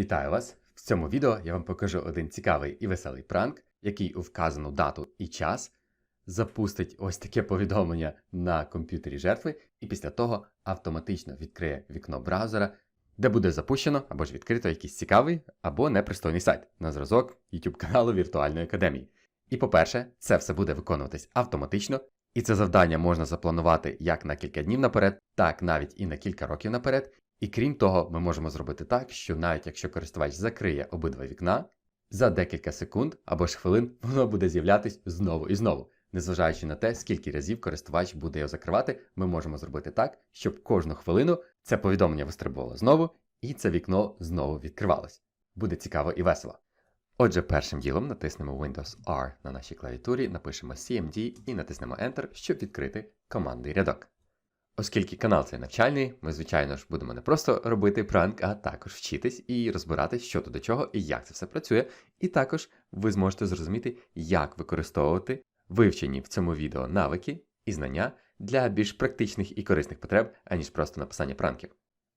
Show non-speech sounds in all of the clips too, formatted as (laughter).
Вітаю вас! В цьому відео я вам покажу один цікавий і веселий пранк, який у вказану дату і час запустить ось таке повідомлення на комп'ютері жертви, і після того автоматично відкриє вікно браузера, де буде запущено або ж відкрито якийсь цікавий або непристойний сайт на зразок YouTube каналу Віртуальної академії. І по-перше, це все буде виконуватись автоматично, і це завдання можна запланувати як на кілька днів наперед, так навіть і на кілька років наперед. І крім того, ми можемо зробити так, що навіть якщо користувач закриє обидва вікна, за декілька секунд або ж хвилин воно буде з'являтись знову і знову. Незважаючи на те, скільки разів користувач буде його закривати, ми можемо зробити так, щоб кожну хвилину це повідомлення вистрибувало знову, і це вікно знову відкривалось. Буде цікаво і весело. Отже, першим ділом натиснемо Windows R на нашій клавіатурі, напишемо CMD і натиснемо Enter, щоб відкрити командний рядок. Оскільки канал цей навчальний, ми, звичайно ж, будемо не просто робити пранк, а також вчитись і розбиратись, що то до чого і як це все працює. І також ви зможете зрозуміти, як використовувати вивчені в цьому відео навики і знання для більш практичних і корисних потреб, аніж просто написання пранків.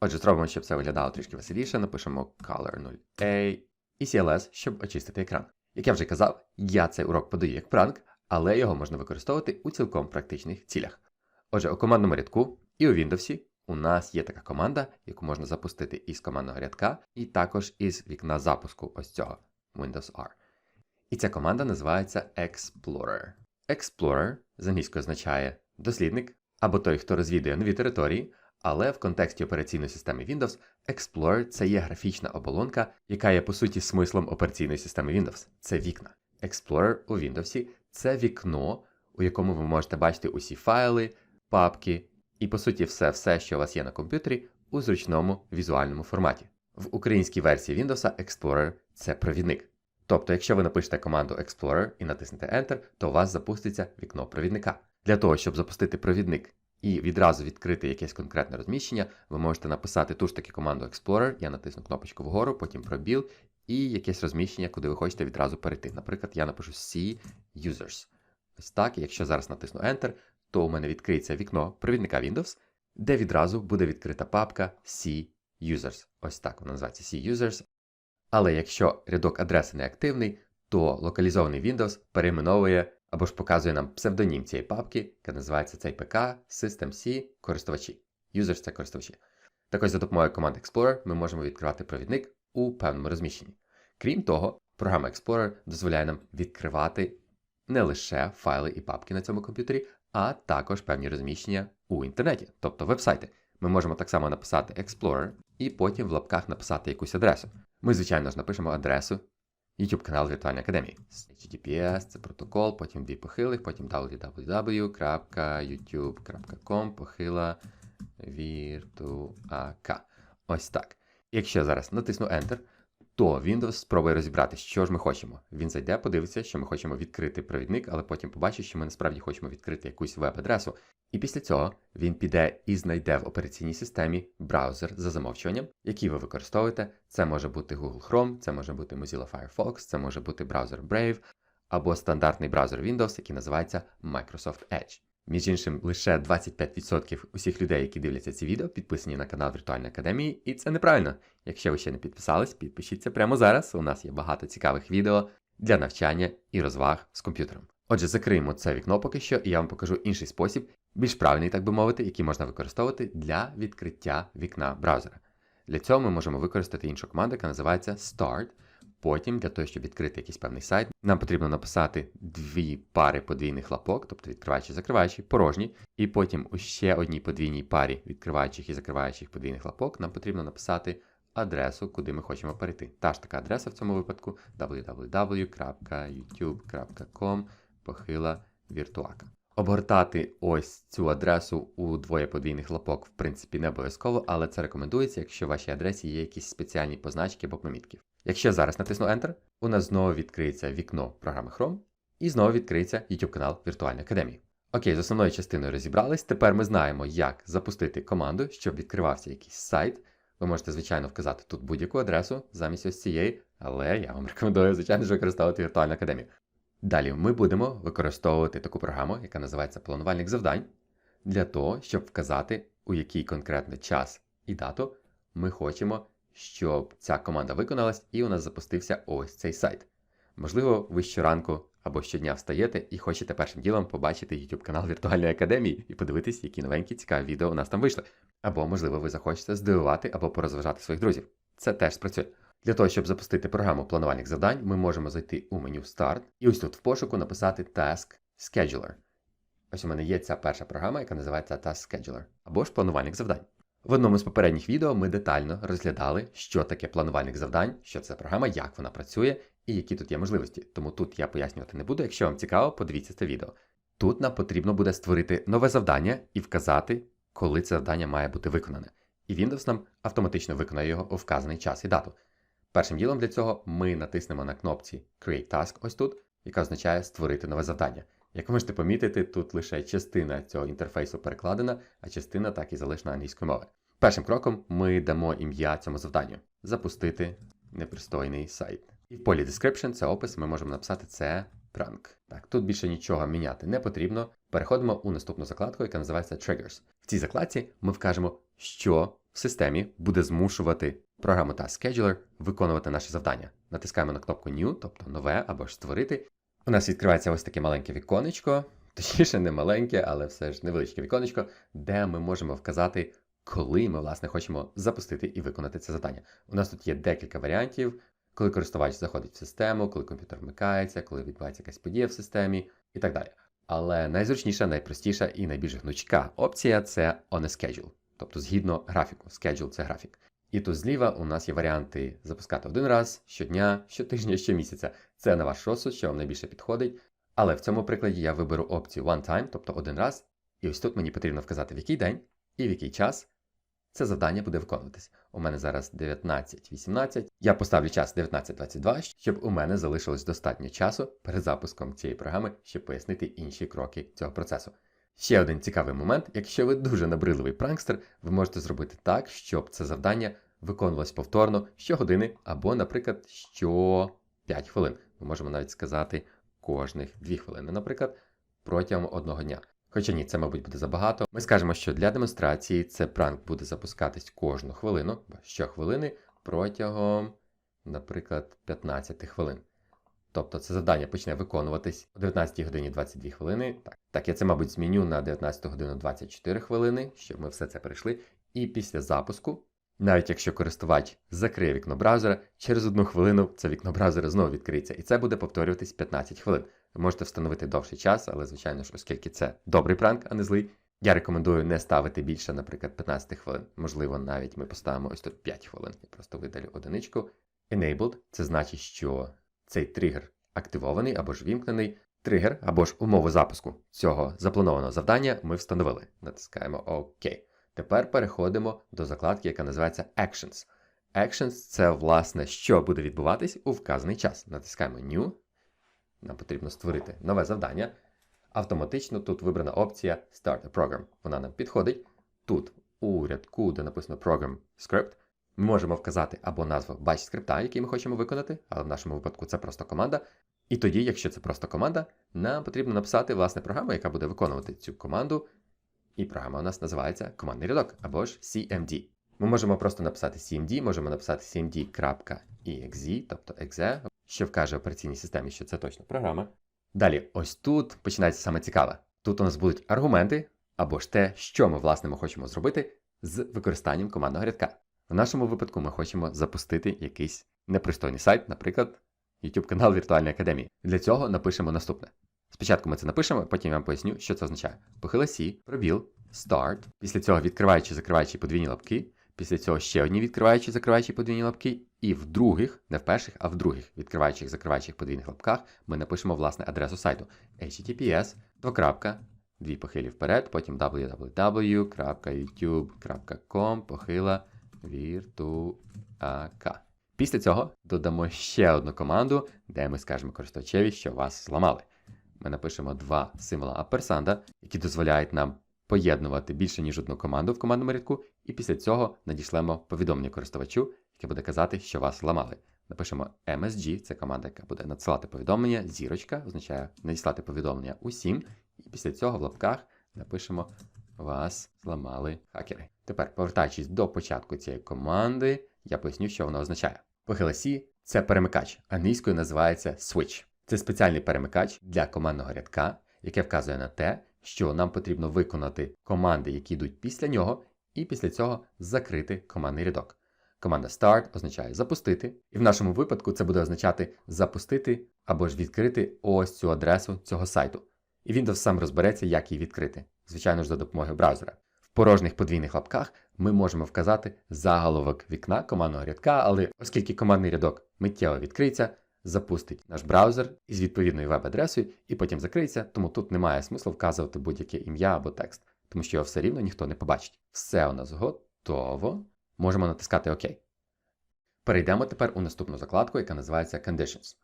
Отже, зробимо, щоб це виглядало трішки веселіше, напишемо Color 0A і CLS, щоб очистити екран. Як я вже казав, я цей урок подаю як пранк, але його можна використовувати у цілком практичних цілях. Отже, у командному рядку і у Windows у нас є така команда, яку можна запустити із командного рядка, і також із вікна запуску ось цього Windows R. І ця команда називається Explorer. Explorer з англійською означає дослідник або той, хто розвідує нові території, але в контексті операційної системи Windows Explorer це є графічна оболонка, яка є по суті смислом операційної системи Windows. Це вікна. Explorer у Windows це вікно, у якому ви можете бачити усі файли, папки і, по суті, все, все, що у вас є на комп'ютері, у зручному візуальному форматі. В українській версії Windows Explorer це провідник. Тобто, якщо ви напишете команду Explorer і натиснете Enter, то у вас запуститься вікно провідника. Для того, щоб запустити провідник і відразу відкрити якесь конкретне розміщення, ви можете написати ту ж таки команду Explorer, я натисну кнопочку вгору, потім пробіл і якесь розміщення, куди ви хочете відразу перейти. Наприклад, я напишу C Users. Ось так, якщо зараз натисну Enter, то у мене відкриється вікно провідника Windows, де відразу буде відкрита папка C Users. Ось так вона називається C Users. Але якщо рядок адреси не активний, то локалізований Windows перейменовує або ж показує нам псевдонім цієї папки, яка називається цей ПК System C користувачі. Users це користувачі. Так ось за допомогою команди Explorer ми можемо відкривати провідник у певному розміщенні. Крім того, програма Explorer дозволяє нам відкривати не лише файли і папки на цьому комп'ютері, а також певні розміщення у інтернеті, тобто вебсайти. Ми можемо так само написати Explorer і потім в лапках написати якусь адресу. Ми, звичайно ж, напишемо адресу YouTube канал Віртуальної академії. HTTPS це протокол, потім дві похилих, потім www.youtube.com похила віртуака. Ось так. Якщо я зараз натисну Enter, то Windows спробує розібрати, що ж ми хочемо. Він зайде, подивиться, що ми хочемо відкрити провідник, але потім побачить, що ми насправді хочемо відкрити якусь веб-адресу. І після цього він піде і знайде в операційній системі браузер за замовчуванням, який ви використовуєте. Це може бути Google Chrome, це може бути Mozilla Firefox, це може бути браузер Brave або стандартний браузер Windows, який називається Microsoft Edge. Між іншим, лише 25% усіх людей, які дивляться ці відео, підписані на канал Віртуальної академії, і це неправильно. Якщо ви ще не підписались, підпишіться прямо зараз. У нас є багато цікавих відео для навчання і розваг з комп'ютером. Отже, закриємо це вікно поки що, і я вам покажу інший спосіб, більш правильний, так би мовити, який можна використовувати для відкриття вікна браузера. Для цього ми можемо використати іншу команду, яка називається Start. Потім, для того, щоб відкрити якийсь певний сайт, нам потрібно написати дві пари подвійних лапок, тобто відкриваючи і закриваючи, порожні. І потім у ще одній подвійній парі відкриваючих і закриваючих подвійних лапок нам потрібно написати адресу, куди ми хочемо перейти. Та ж така адреса в цьому випадку www.youtube.com похила віртуака. Обгортати ось цю адресу у двоє подвійних лапок, в принципі, не обов'язково, але це рекомендується, якщо в вашій адресі є якісь спеціальні позначки або помітки. Якщо я зараз натисну Enter, у нас знову відкриється вікно програми Chrome і знову відкриється YouTube канал Віртуальної Академії. Окей, з основною частиною розібрались. Тепер ми знаємо, як запустити команду, щоб відкривався якийсь сайт. Ви можете, звичайно, вказати тут будь-яку адресу замість ось цієї, але я вам (laughs) рекомендую, звичайно, ж використовувати Віртуальну Академію. Далі ми будемо використовувати таку програму, яка називається планувальник завдань, для того, щоб вказати, у який конкретний час і дату ми хочемо, щоб ця команда виконалась і у нас запустився ось цей сайт. Можливо, ви щоранку або щодня встаєте і хочете першим ділом побачити YouTube канал Віртуальної академії і подивитись, які новенькі цікаві відео у нас там вийшли. Або, можливо, ви захочете здивувати або порозважати своїх друзів. Це теж спрацює. Для того, щоб запустити програму планувальних завдань, ми можемо зайти у меню Start і ось тут в пошуку написати Task Scheduler. Ось у мене є ця перша програма, яка називається Task Scheduler, або ж планувальник завдань. В одному з попередніх відео ми детально розглядали, що таке планувальник завдань, що це програма, як вона працює і які тут є можливості. Тому тут я пояснювати не буду. Якщо вам цікаво, подивіться це відео. Тут нам потрібно буде створити нове завдання і вказати, коли це завдання має бути виконане. І Windows нам автоматично виконає його у вказаний час і дату. Першим ділом для цього ми натиснемо на кнопці Create Task ось тут, яка означає створити нове завдання. Як ви можете помітити, тут лише частина цього інтерфейсу перекладена, а частина так і залишена англійською мовою. Першим кроком ми дамо ім'я цьому завданню запустити непристойний сайт. І в полі Description, це опис, ми можемо написати це пранк. Так, тут більше нічого міняти не потрібно. Переходимо у наступну закладку, яка називається Triggers. В цій закладці ми вкажемо, що в системі буде змушувати програму Task Scheduler виконувати наше завдання. Натискаємо на кнопку New, тобто нове або ж створити. У нас відкривається ось таке маленьке віконечко, точніше, не маленьке, але все ж невеличке віконечко, де ми можемо вказати, коли ми, власне, хочемо запустити і виконати це завдання. У нас тут є декілька варіантів, коли користувач заходить в систему, коли комп'ютер вмикається, коли відбувається якась подія в системі і так далі. Але найзручніша, найпростіша і найбільш гнучка опція це on a schedule, тобто згідно графіку. Schedule – це графік. І тут зліва у нас є варіанти запускати один раз, щодня, щотижня, щомісяця. Це на ваш розсуд, що вам найбільше підходить. Але в цьому прикладі я виберу опцію one time, тобто один раз. І ось тут мені потрібно вказати, в який день і в який час це завдання буде виконуватись. У мене зараз 19.18. Я поставлю час 19.22, щоб у мене залишилось достатньо часу перед запуском цієї програми, щоб пояснити інші кроки цього процесу. Ще один цікавий момент: якщо ви дуже набридливий пранкстер, ви можете зробити так, щоб це завдання виконувалось повторно щогодини або, наприклад, що 5 хвилин. Ми можемо навіть сказати кожних 2 хвилини, наприклад, протягом одного дня. Хоча ні, це, мабуть, буде забагато. Ми скажемо, що для демонстрації це пранк буде запускатись кожну хвилину, щохвилини протягом, наприклад, 15 хвилин. Тобто це завдання почне виконуватись о 19 годині 22 хвилини. Так, так, я це, мабуть, зміню на 19 годину 24 хвилини, щоб ми все це перейшли. І після запуску, навіть якщо користувач закриє вікно браузера, через одну хвилину це вікно браузера знову відкриється, і це буде повторюватись 15 хвилин. Ви можете встановити довший час, але, звичайно ж, оскільки це добрий пранк, а не злий, я рекомендую не ставити більше, наприклад, 15 хвилин. Можливо, навіть ми поставимо ось тут 5 хвилин. Я просто видалю одиничку. Enabled це значить, що цей тригер активований або ж вімкнений. Тригер або ж умову запуску цього запланованого завдання ми встановили. Натискаємо ОК. Тепер переходимо до закладки, яка називається Actions. Actions це, власне, що буде відбуватись у вказаний час. Натискаємо New. Нам потрібно створити нове завдання. Автоматично тут вибрана опція Start a Program. Вона нам підходить. Тут у рядку, де написано Program Script, ми можемо вказати або назву бач скрипта, який ми хочемо виконати, але в нашому випадку це просто команда. І тоді, якщо це просто команда, нам потрібно написати власне програму, яка буде виконувати цю команду. І програма у нас називається командний рядок або ж CMD. Ми можемо просто написати CMD, можемо написати cmd.exe, тобто exe, що вкаже операційній системі, що це точно програма. Далі, ось тут починається саме цікаве. Тут у нас будуть аргументи або ж те, що ми власне ми хочемо зробити з використанням командного рядка. В нашому випадку ми хочемо запустити якийсь непристойний сайт, наприклад, YouTube канал Віртуальної академії. Для цього напишемо наступне. Спочатку ми це напишемо, потім я вам поясню, що це означає. Похила Сі, пробіл, Start. Після цього відкриваючи, закриваючи подвійні лапки. Після цього ще одні відкриваючи, закриваючи подвійні лапки. І в других, не в перших, а в других відкриваючих, закриваючих подвійних лапках ми напишемо власне адресу сайту https, двокрапка, дві похилі вперед, потім www.youtube.com, похила віртуака. Після цього додамо ще одну команду, де ми скажемо користувачеві, що вас зламали. Ми напишемо два символа аперсанда, які дозволяють нам поєднувати більше, ніж одну команду в командному рядку, і після цього надішлемо повідомлення користувачу, яке буде казати, що вас зламали. Напишемо MSG, це команда, яка буде надсилати повідомлення. Зірочка означає надіслати повідомлення усім. І після цього в лапках напишемо Вас зламали хакери. Тепер, повертаючись до початку цієї команди, я поясню, що воно означає. Похила C – це перемикач, англійською називається switch. Це спеціальний перемикач для командного рядка, яке вказує на те, що нам потрібно виконати команди, які йдуть після нього, і після цього закрити командний рядок. Команда Start означає запустити, і в нашому випадку це буде означати запустити або ж відкрити ось цю адресу цього сайту. І Windows сам розбереться, як її відкрити, звичайно ж за допомогою браузера. В порожніх подвійних лапках ми можемо вказати заголовок вікна командного рядка, але оскільки командний рядок миттєво відкриється, запустить наш браузер із відповідною веб-адресою і потім закриється, тому тут немає смислу вказувати будь-яке ім'я або текст, тому що його все рівно ніхто не побачить. Все у нас готово. Можемо натискати ОК. Перейдемо тепер у наступну закладку, яка називається Conditions,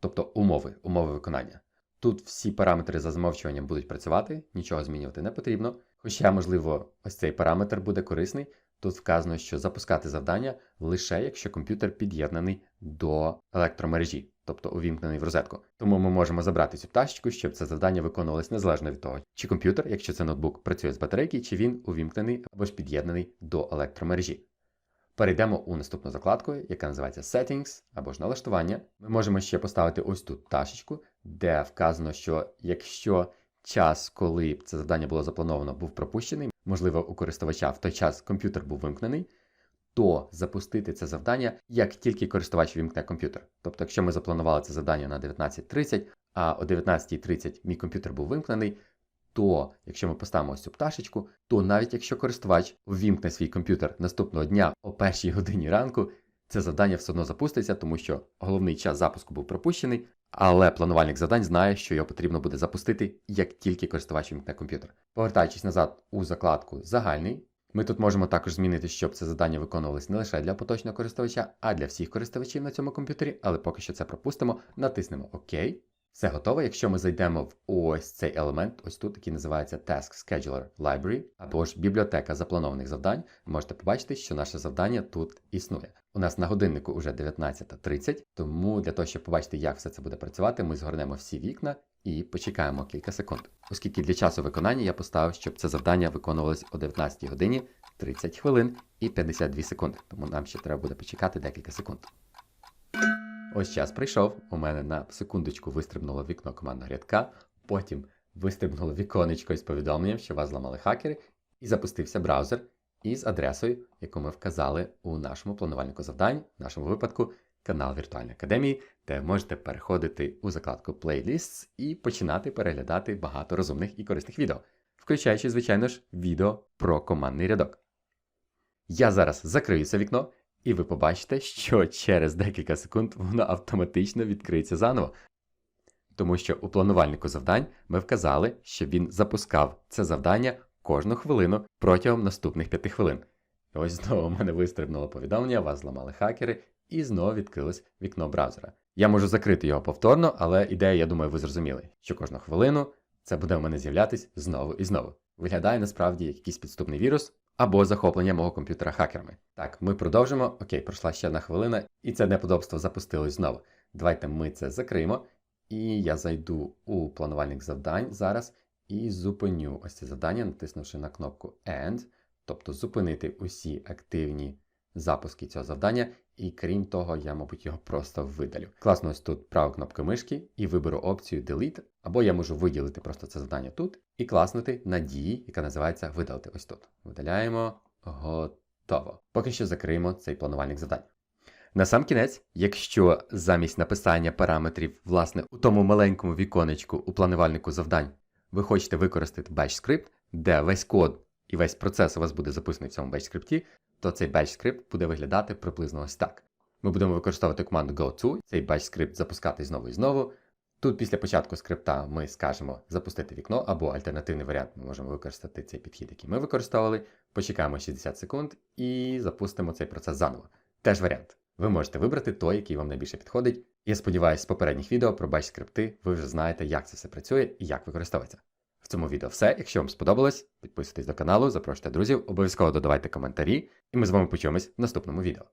тобто умови, умови виконання. Тут всі параметри за замовчуванням будуть працювати, нічого змінювати не потрібно. Хоча, можливо, ось цей параметр буде корисний. Тут вказано, що запускати завдання лише якщо комп'ютер під'єднаний до електромережі, тобто увімкнений в розетку. Тому ми можемо забрати цю пташечку, щоб це завдання виконувалось незалежно від того, чи комп'ютер, якщо це ноутбук, працює з батарейки, чи він увімкнений або ж під'єднаний до електромережі. Перейдемо у наступну закладку, яка називається Settings або ж налаштування. Ми можемо ще поставити ось тут пташечку, де вказано, що якщо час, коли це завдання було заплановано, був пропущений, можливо, у користувача в той час комп'ютер був вимкнений, то запустити це завдання, як тільки користувач вимкне комп'ютер. Тобто, якщо ми запланували це завдання на 19.30, а о 19.30 мій комп'ютер був вимкнений, то якщо ми поставимо ось цю пташечку, то навіть якщо користувач увімкне свій комп'ютер наступного дня о першій годині ранку, це завдання все одно запуститься, тому що головний час запуску був пропущений, але планувальник завдань знає, що його потрібно буде запустити, як тільки користувач вімкне комп'ютер. Повертаючись назад у закладку Загальний, ми тут можемо також змінити, щоб це завдання виконувалось не лише для поточного користувача, а для всіх користувачів на цьому комп'ютері, але поки що це пропустимо, натиснемо ОК. Все готово. Якщо ми зайдемо в ось цей елемент, ось тут, який називається Task Scheduler Library, або ж бібліотека запланованих завдань, можете побачити, що наше завдання тут існує. У нас на годиннику вже 19.30, тому для того, щоб побачити, як все це буде працювати, ми згорнемо всі вікна і почекаємо кілька секунд. Оскільки для часу виконання я поставив, щоб це завдання виконувалось о 19 годині 30 хвилин і 52 секунди. Тому нам ще треба буде почекати декілька секунд. Ось час прийшов. У мене на секундочку вистрибнуло вікно командного рядка, потім вистрибнуло віконечко із повідомленням, що вас зламали хакери, і запустився браузер із адресою, яку ми вказали у нашому планувальнику завдань, в нашому випадку канал Віртуальної академії, де можете переходити у закладку Playlists і починати переглядати багато розумних і корисних відео, включаючи, звичайно ж, відео про командний рядок. Я зараз закрию це вікно. І ви побачите, що через декілька секунд воно автоматично відкриється заново. Тому що у планувальнику завдань ми вказали, щоб він запускав це завдання кожну хвилину протягом наступних 5 хвилин. І ось знову у мене вистрибнуло повідомлення, вас зламали хакери, і знову відкрилось вікно браузера. Я можу закрити його повторно, але ідея, я думаю, ви зрозуміли, що кожну хвилину це буде у мене з'являтись знову і знову. Виглядає насправді як якийсь підступний вірус, або захоплення мого комп'ютера хакерами. Так, ми продовжимо. Окей, пройшла ще одна хвилина, і це неподобство запустилось знову. Давайте ми це закриємо. І я зайду у планувальник завдань зараз і зупиню ось це завдання, натиснувши на кнопку End, тобто зупинити усі активні запуски цього завдання. І крім того, я, мабуть, його просто видалю. Класно, ось тут права кнопка мишки і виберу опцію Delete, або я можу виділити просто це завдання тут і класнути на дії, яка називається видалити ось тут. Видаляємо, готово. Поки що закриємо цей планувальник завдань. На сам кінець, якщо замість написання параметрів, власне, у тому маленькому віконечку у планувальнику завдань ви хочете використати Bash скрипт, де весь код і весь процес у вас буде записаний в цьому Bash скрипті, то цей Bash скрипт буде виглядати приблизно ось так. Ми будемо використовувати команду GoTo, цей Bash скрипт запускати знову і знову. Тут після початку скрипта ми скажемо запустити вікно, або альтернативний варіант ми можемо використати цей підхід, який ми використовували. Почекаємо 60 секунд і запустимо цей процес заново. Теж варіант. Ви можете вибрати той, який вам найбільше підходить. Я сподіваюся, з попередніх відео про Bash скрипти ви вже знаєте, як це все працює і як використовується. В цьому відео все. Якщо вам сподобалось, підписуйтесь до каналу, запрошуйте друзів, обов'язково додавайте коментарі, і ми з вами почуємось в наступному відео.